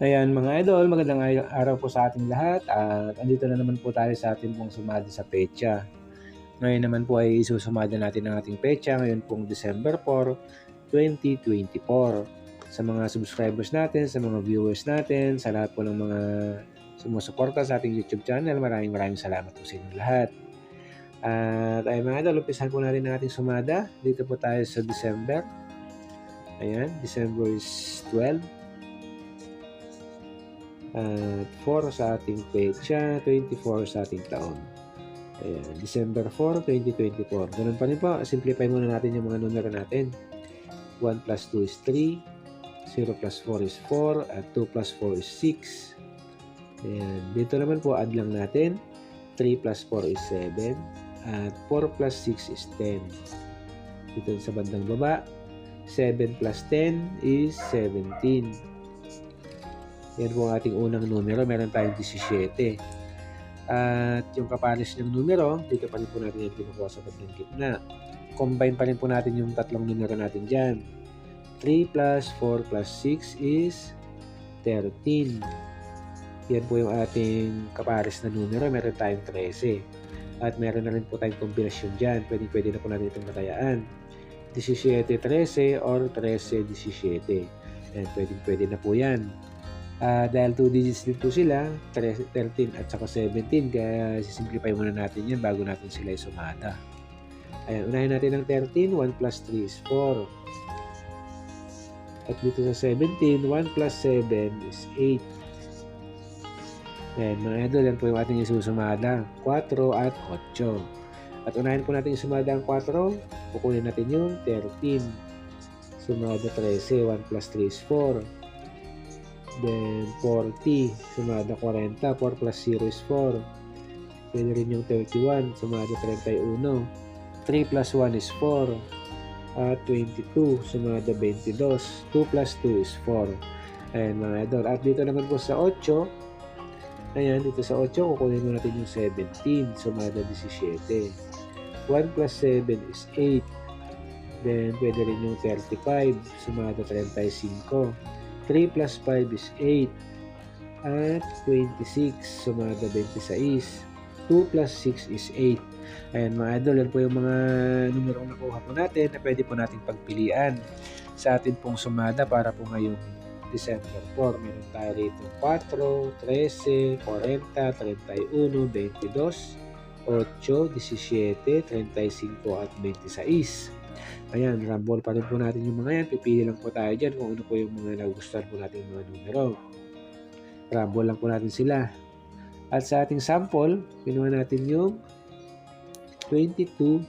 Ayan mga idol, magandang araw po sa ating lahat at andito na naman po tayo sa ating pong sumada sa pecha. Ngayon naman po ay isusumada natin ang ating pecha ngayon pong December 4, 2024. Sa mga subscribers natin, sa mga viewers natin, sa lahat po ng mga sumusuporta sa ating YouTube channel, maraming maraming salamat po sa inyo lahat. At ay mga idol, umpisahan po natin ang ating sumada. Dito po tayo sa December. Ayan, December is 12 at 4 sa ating pecha, 24 sa ating taon. Ayan, December 4, 2024. Ganun pa rin po, simplify muna natin yung mga numero natin. 1 plus 2 is 3, 0 plus 4 is 4, at 2 plus 4 is 6. Ayan, dito naman po, add lang natin. 3 plus 4 is 7, at 4 plus 6 is 10. Dito sa bandang baba, 7 plus 10 is 17. Yan po ang ating unang numero. Meron tayong 17. At yung kapares ng numero, dito pa rin po natin yung kinukuha sa bandang gitna. Combine pa rin po natin yung tatlong numero natin dyan. 3 plus 4 plus 6 is 13. Yan po yung ating kapares na numero. Meron tayong 13. At meron na rin po tayong kombinasyon dyan. Pwede, pwede na po natin itong matayaan. 17-13 or 13-17. Yan, pwede, pwede na po yan. Uh, dahil 2 digits din po sila, 13 at saka 17, kaya sisimplify muna natin yan bago natin sila isumada. Ayan, unahin natin ang 13, 1 plus 3 is 4. At dito sa 17, 1 plus 7 is 8. Ayan, mga idol, yan po yung ating isusumada. 4 at 8. At unahin po natin isumada ang 4, kukunin natin yung 13. Sumada 13, 1 plus 3 is 4. Then 40, sumada 40. 4 plus 0 is 4. Pwede rin yung 31, sumada 31. 3 plus 1 is 4. At 22, sumada 22. 2 plus 2 is 4. Ayan mga idol. At dito naman po sa 8, ayan, dito sa 8, kukunin mo natin yung 17, sumada 17. 1 plus 7 is 8. Then, pwede rin yung 35, sumada 35. 3 plus 5 is 8. At 26, sumada 26. 2 plus 6 is 8. Ayan mga idol, yan po yung mga numero nakuha po natin na pwede po nating pagpilian sa atin pong sumada para po ngayong December 4. Meron tayo rito 4, 13, 40, 31, 22, 8, 17, 35 at 26. Ayan, rumble pa rin po natin yung mga yan. Pipili lang po tayo dyan kung ano po yung mga nagustuhan po natin mga numero. Rumble lang po natin sila. At sa ating sample, kinuha natin yung 22.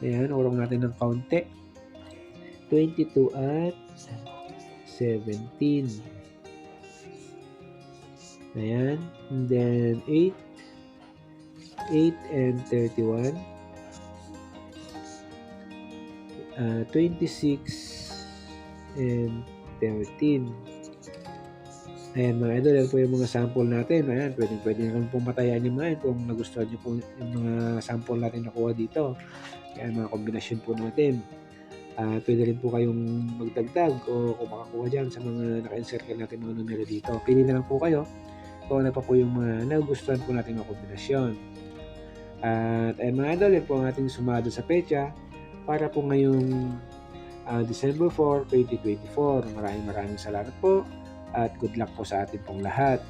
Ayan, urong natin ng kaunti. 22 at 17. Ayan. And then 8. 8 and 31. Uh, 26 and 13. Ayan mga idol, yan po yung mga sample natin. Ayan, pwede, pwede na pong matayan yung mga yan kung nagustuhan nyo po yung mga sample natin nakuha dito. Ayan, mga kombinasyon po natin. Uh, pwede rin po kayong magdagdag o kung makakuha dyan sa mga naka-encircle natin mga numero dito. Pili na lang po kayo kung ano pa po yung mga nagustuhan po natin mga kombinasyon. At uh, mga idol, yan po ang ating sumado sa pecha para po ngayong uh, December 4, 2024. Maraming maraming salamat po at good luck po sa ating pong lahat.